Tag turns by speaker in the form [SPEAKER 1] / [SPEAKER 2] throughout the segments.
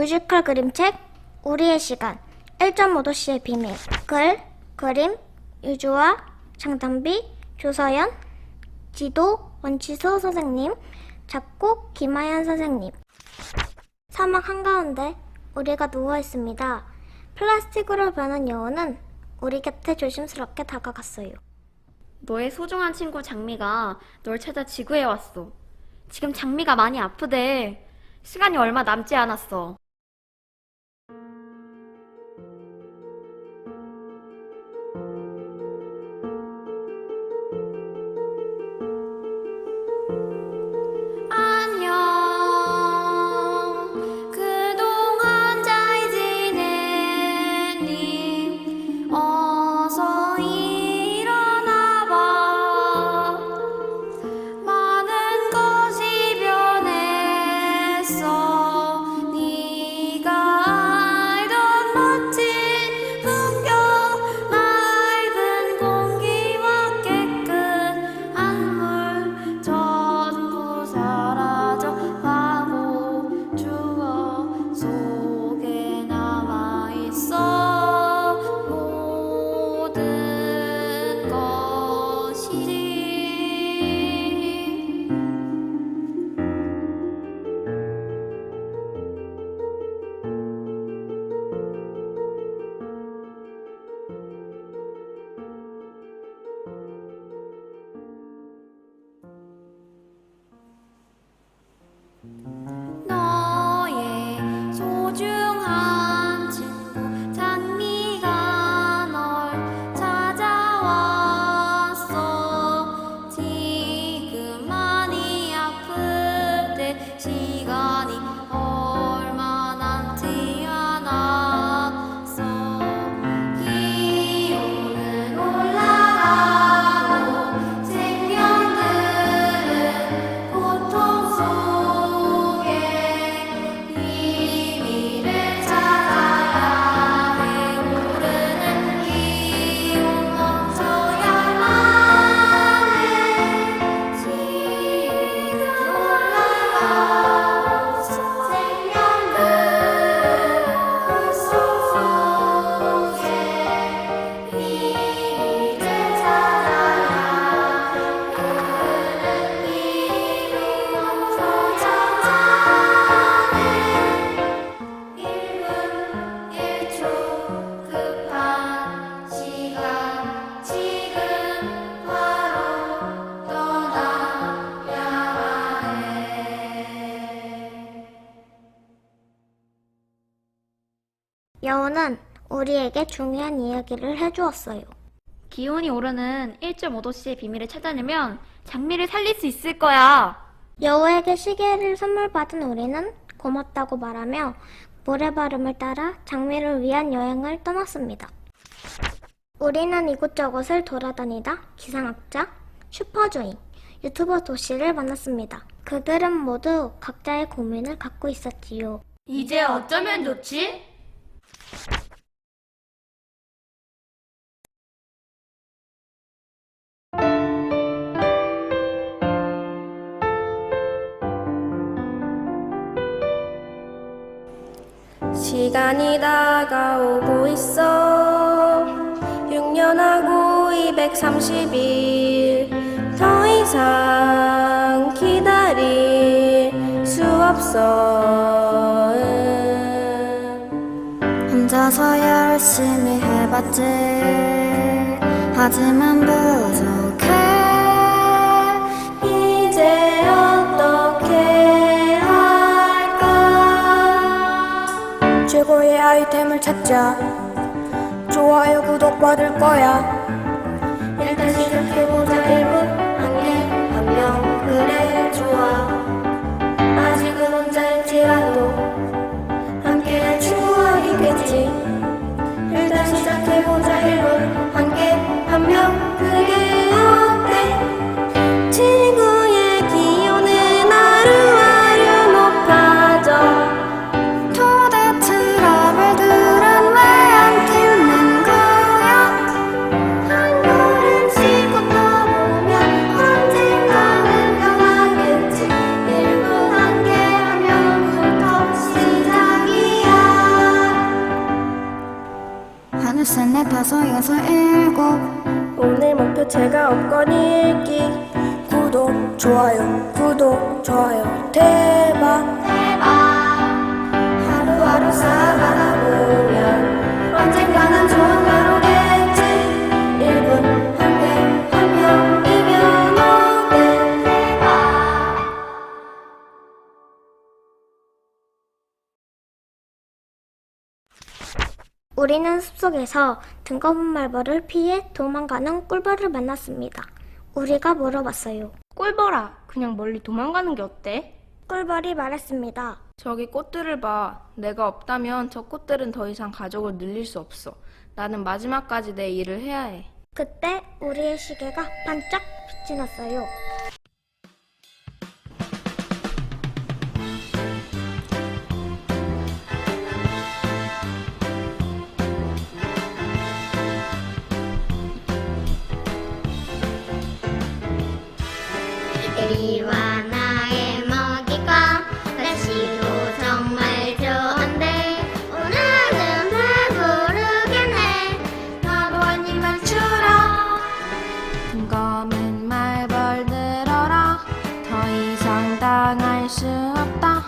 [SPEAKER 1] 뮤지컬 그림책 우리의 시간 1.5도씨의 비밀 글, 그림, 유주아, 장담비, 조서연, 지도 원치수 선생님, 작곡 김하연 선생님 사막 한가운데 우리가 누워 있습니다. 플라스틱으로 변한 여우는 우리 곁에 조심스럽게 다가갔어요.
[SPEAKER 2] 너의 소중한 친구 장미가 널 찾아 지구에 왔어. 지금 장미가 많이 아프대. 시간이 얼마 남지 않았어.
[SPEAKER 1] 여우는 우리에게 중요한 이야기를 해주었어요.
[SPEAKER 2] 기온이 오르는 1.5도씨의 비밀을 찾아내면 장미를 살릴 수 있을 거야.
[SPEAKER 1] 여우에게 시계를 선물 받은 우리는 고맙다고 말하며 모래바름을 따라 장미를 위한 여행을 떠났습니다. 우리는 이곳저곳을 돌아다니다 기상학자, 슈퍼주인, 유튜버 도시를 만났습니다. 그들은 모두 각자의 고민을 갖고 있었지요.
[SPEAKER 2] 이제 어쩌면 좋지?
[SPEAKER 3] 시간이 다가오고 있어. 6년하고 230일. 더 이상 기다릴 수 없어.
[SPEAKER 4] 혼자서 열심히 해봤지. 하지만 부족
[SPEAKER 3] 아이템을 찾자. 좋아요 구독 받을 거야. 일단 시작해보자. 1분 한개 한명. 그래 좋아. 아직은 혼자일지라도 함께할 친구가 있겠지. 일단 시작해보자. 1분 한개 한명
[SPEAKER 1] 우리는 숲속에서 등검은 말벌을 피해 도망가는 꿀벌을 만났습니다. 우리가 물어봤어요.
[SPEAKER 5] 꿀벌아, 그냥 멀리 도망가는 게 어때?
[SPEAKER 1] 꿀벌이 말했습니다.
[SPEAKER 5] 저기 꽃들을 봐. 내가 없다면 저 꽃들은 더 이상 가족을 늘릴 수 없어. 나는 마지막까지 내 일을 해야 해.
[SPEAKER 1] 그때 우리의 시계가 반짝 빛이 났어요.
[SPEAKER 5] 당할 수 없다.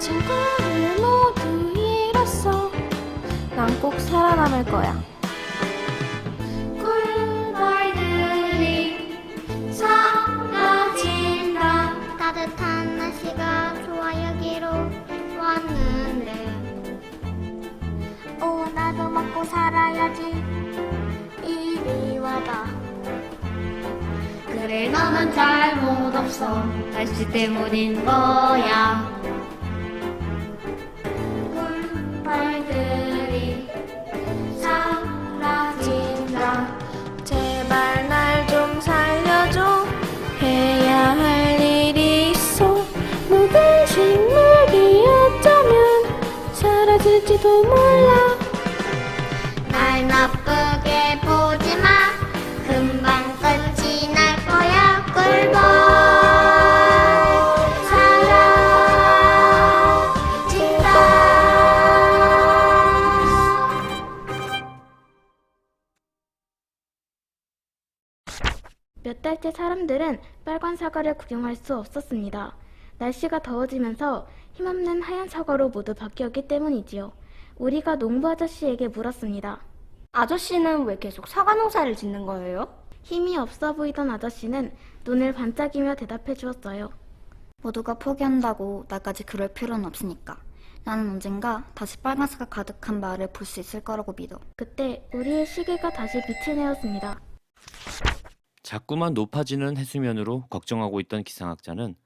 [SPEAKER 5] 친구를 모두 잃었어. 난 꼭 살아남을 거야.
[SPEAKER 6] 꿀벌들이 사라진다 따뜻한 날씨가 좋아 여기로 왔는데
[SPEAKER 1] 오, 나도 먹고 살아야지. 이리 와봐.
[SPEAKER 6] 그래 너는 잘못 없어 날씨 때문인 거야 꿀벌들이 사라진다
[SPEAKER 5] 제발 날 좀 살려줘. 해야 할 일이 있어. 모든 식물이 어쩌면 사라질지도 몰라.
[SPEAKER 7] 몇 달째 사람들은 빨간 사과를 구경할 수 없었습니다. 날씨가 더워지면서 힘없는 하얀 사과로 모두 바뀌었기 때문이지요. 우리가 농부 아저씨에게 물었습니다.
[SPEAKER 5] 아저씨는 왜 계속 사과 농사를 짓는 거예요?
[SPEAKER 7] 힘이 없어 보이던 아저씨는 눈을 반짝이며 대답해 주었어요.
[SPEAKER 4] 모두가 포기한다고 나까지 그럴 필요는 없으니까. 나는 언젠가 다시 빨간색가 가득한 마을을 볼 수 있을 거라고 믿어.
[SPEAKER 7] 그때 우리의 시계가 다시 빛을 내었습니다.
[SPEAKER 8] 자꾸만 높아지는 해수면으로 걱정하고 있던 기상학자는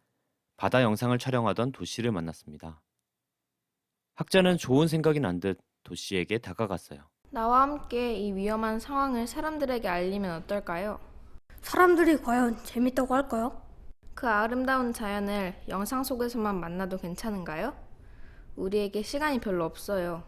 [SPEAKER 8] 바다 영상을 촬영하던 도시를 만났습니다. 학자는 좋은 생각이 난 듯 도시에게 다가갔어요.
[SPEAKER 5] 나와 함께 이 위험한 상황을 사람들에게 알리면 어떨까요?
[SPEAKER 2] 사람들이 과연 재밌다고 할까요?
[SPEAKER 5] 그 아름다운 자연을 영상 속에서만 만나도 괜찮은가요? 우리에게 시간이 별로 없어요.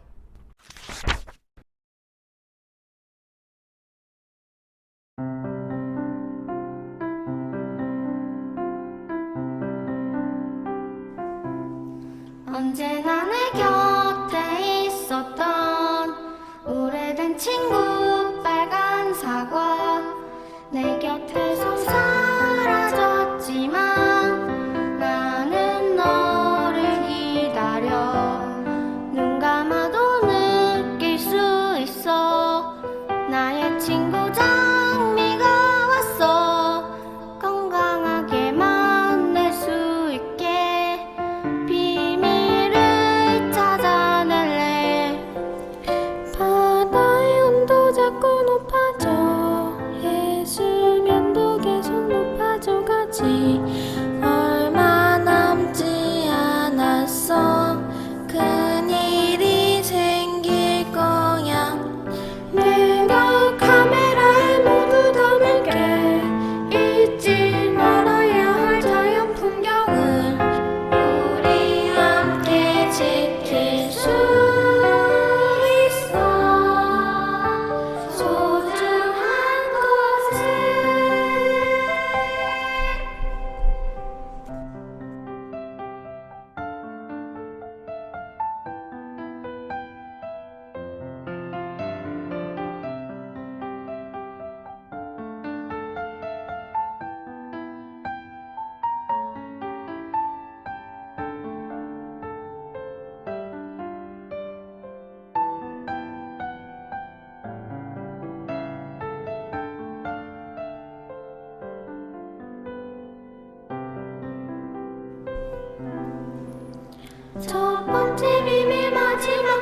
[SPEAKER 3] 첫 번째 비밀 마지막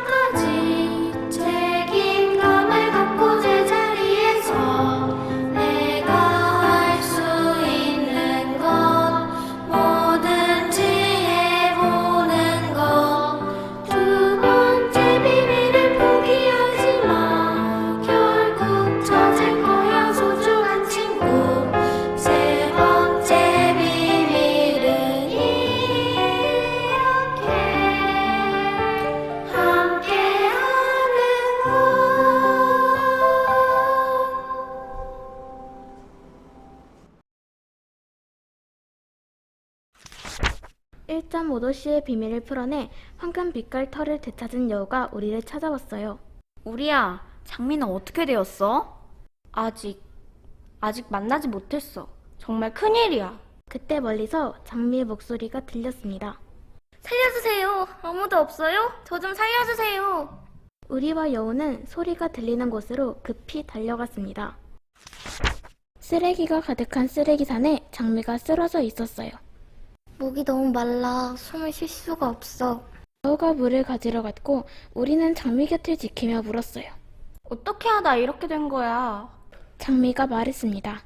[SPEAKER 7] 1.5도씨의 비밀을 풀어내 황금 빛깔 털을 되찾은 여우가 우리를 찾아왔어요.
[SPEAKER 9] 우리야, 장미는 어떻게 되었어?
[SPEAKER 10] 아직, 아직 만나지 못했어. 정말 큰일이야.
[SPEAKER 7] 그때 멀리서 장미의 목소리가 들렸습니다.
[SPEAKER 3] 살려주세요 아무도 없어요? 저 좀 살려주세요
[SPEAKER 7] 우리와 여우는 소리가 들리는 곳으로 급히 달려갔습니다. 쓰레기가 가득한 쓰레기산에 장미가 쓰러져 있었어요.
[SPEAKER 2] 목이 너무 말라 숨을 쉴 수가 없어.
[SPEAKER 7] 여우가 물을 가지러 갔고 우리는 장미 곁을 지키며 물었어요.
[SPEAKER 10] 어떻게 하다 이렇게 된 거야?
[SPEAKER 7] 장미가 말했습니다.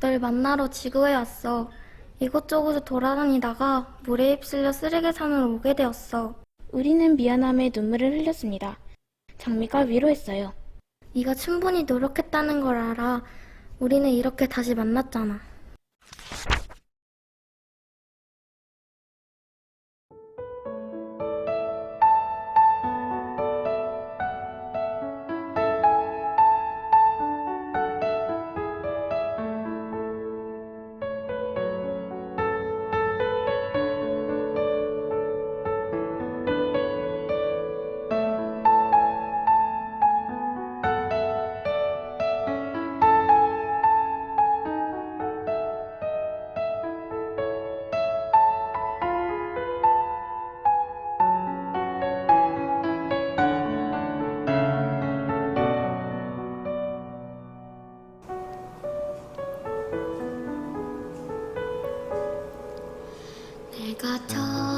[SPEAKER 2] 널 만나러 지구에 왔어. 이곳저곳을 돌아다니다가 물에 휩쓸려 쓰레기 산으로 오게 되었어.
[SPEAKER 7] 우리는 미안함에 눈물을 흘렸습니다. 장미가 위로했어요.
[SPEAKER 2] 네가 충분히 노력했다는 걸 알아. 우리는 이렇게 다시 만났잖아. 내가 처음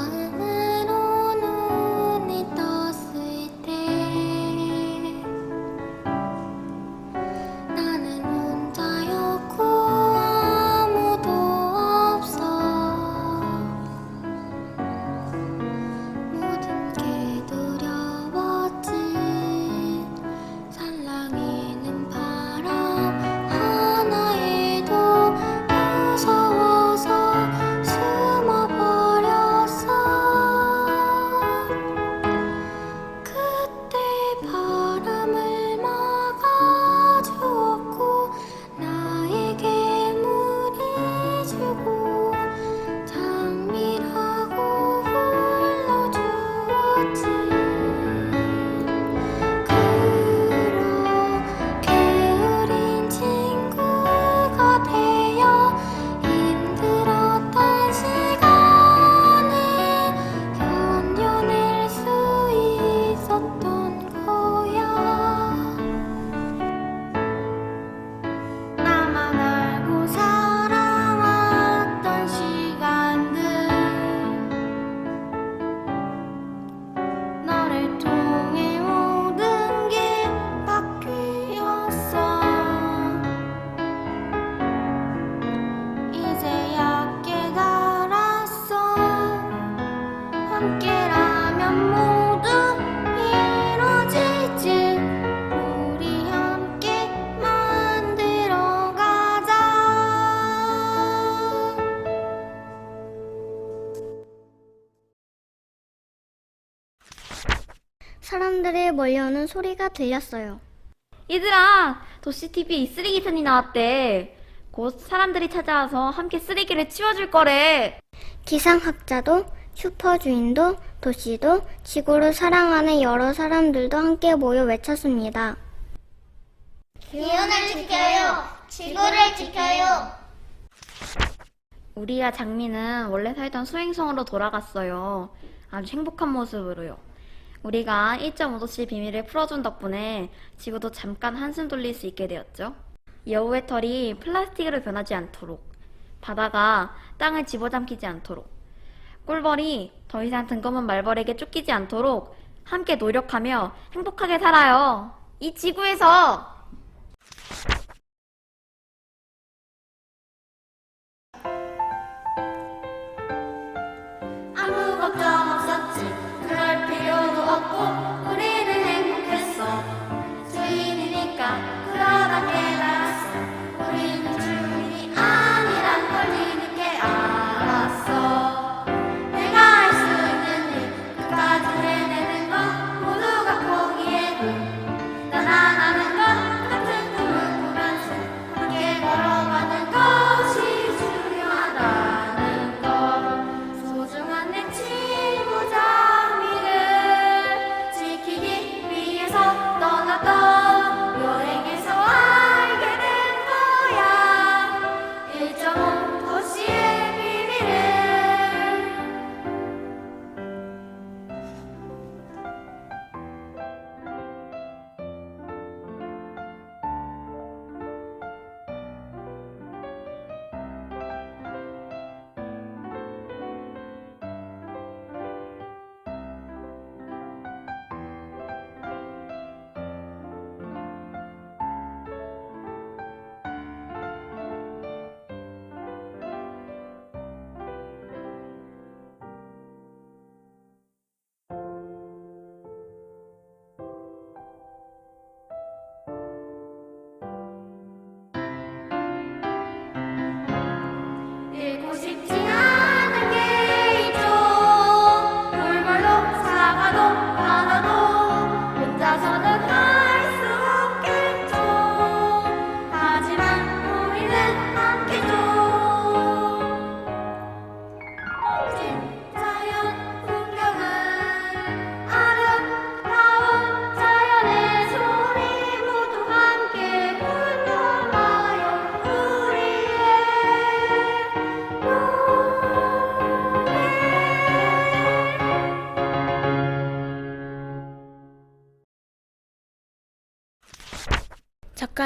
[SPEAKER 2] 사람들이 몰려오는 소리가 들렸어요.
[SPEAKER 9] 얘들아, 도시TV에 쓰레기 산이 나왔대. 곧 사람들이 찾아와서 함께 쓰레기를 치워줄 거래.
[SPEAKER 2] 기상학자도 슈퍼 주인도 도시도 지구를 사랑하는 여러 사람들도 함께 모여 외쳤습니다.
[SPEAKER 3] 기운을 지켜요 지구를 지켜요
[SPEAKER 9] 우리와 장미는 원래 살던 수행성으로 돌아갔어요. 아주 행복한 모습으로요. 우리가 1.5도씨 비밀을 풀어준 덕분에 지구도 잠깐 한숨 돌릴 수 있게 되었죠. 여우의 털이 플라스틱으로 변하지 않도록, 바다가 땅을 집어삼키지 않도록, 꿀벌이 더 이상 뜬금없는 말벌에게 쫓기지 않도록 함께 노력하며 행복하게 살아요. 이 지구에서!
[SPEAKER 2] 주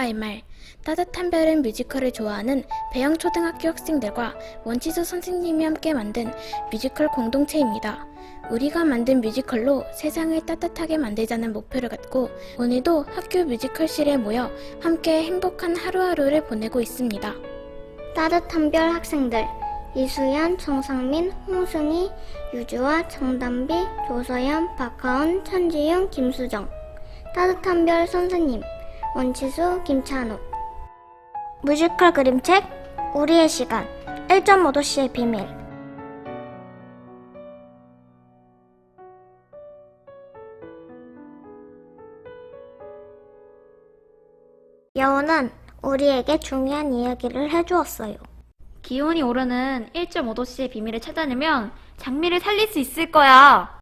[SPEAKER 7] 작가의 말 따뜻한 별은 뮤지컬을 좋아하는 배영 초등학교 학생들과 원치수 선생님이 함께 만든 뮤지컬 공동체입니다. 우리가 만든 뮤지컬로 세상을 따뜻하게 만들자는 목표를 갖고 오늘도 학교 뮤지컬실에 모여 함께 행복한 하루하루를 보내고 있습니다.
[SPEAKER 1] 따뜻한 별 학생들 이수연, 정상민, 홍승희, 유주아, 정담비, 조서연, 박하은, 천지용, 김수정 따뜻한 별 선생님 원치수, 김찬욱 뮤지컬 그림책 우리의 시간 1.5도시의 비밀 여우는 우리에게 중요한 이야기를 해주었어요.
[SPEAKER 9] 기온이 오르는 1.5도씨의 비밀을 찾아내면 장미를 살릴 수 있을 거야.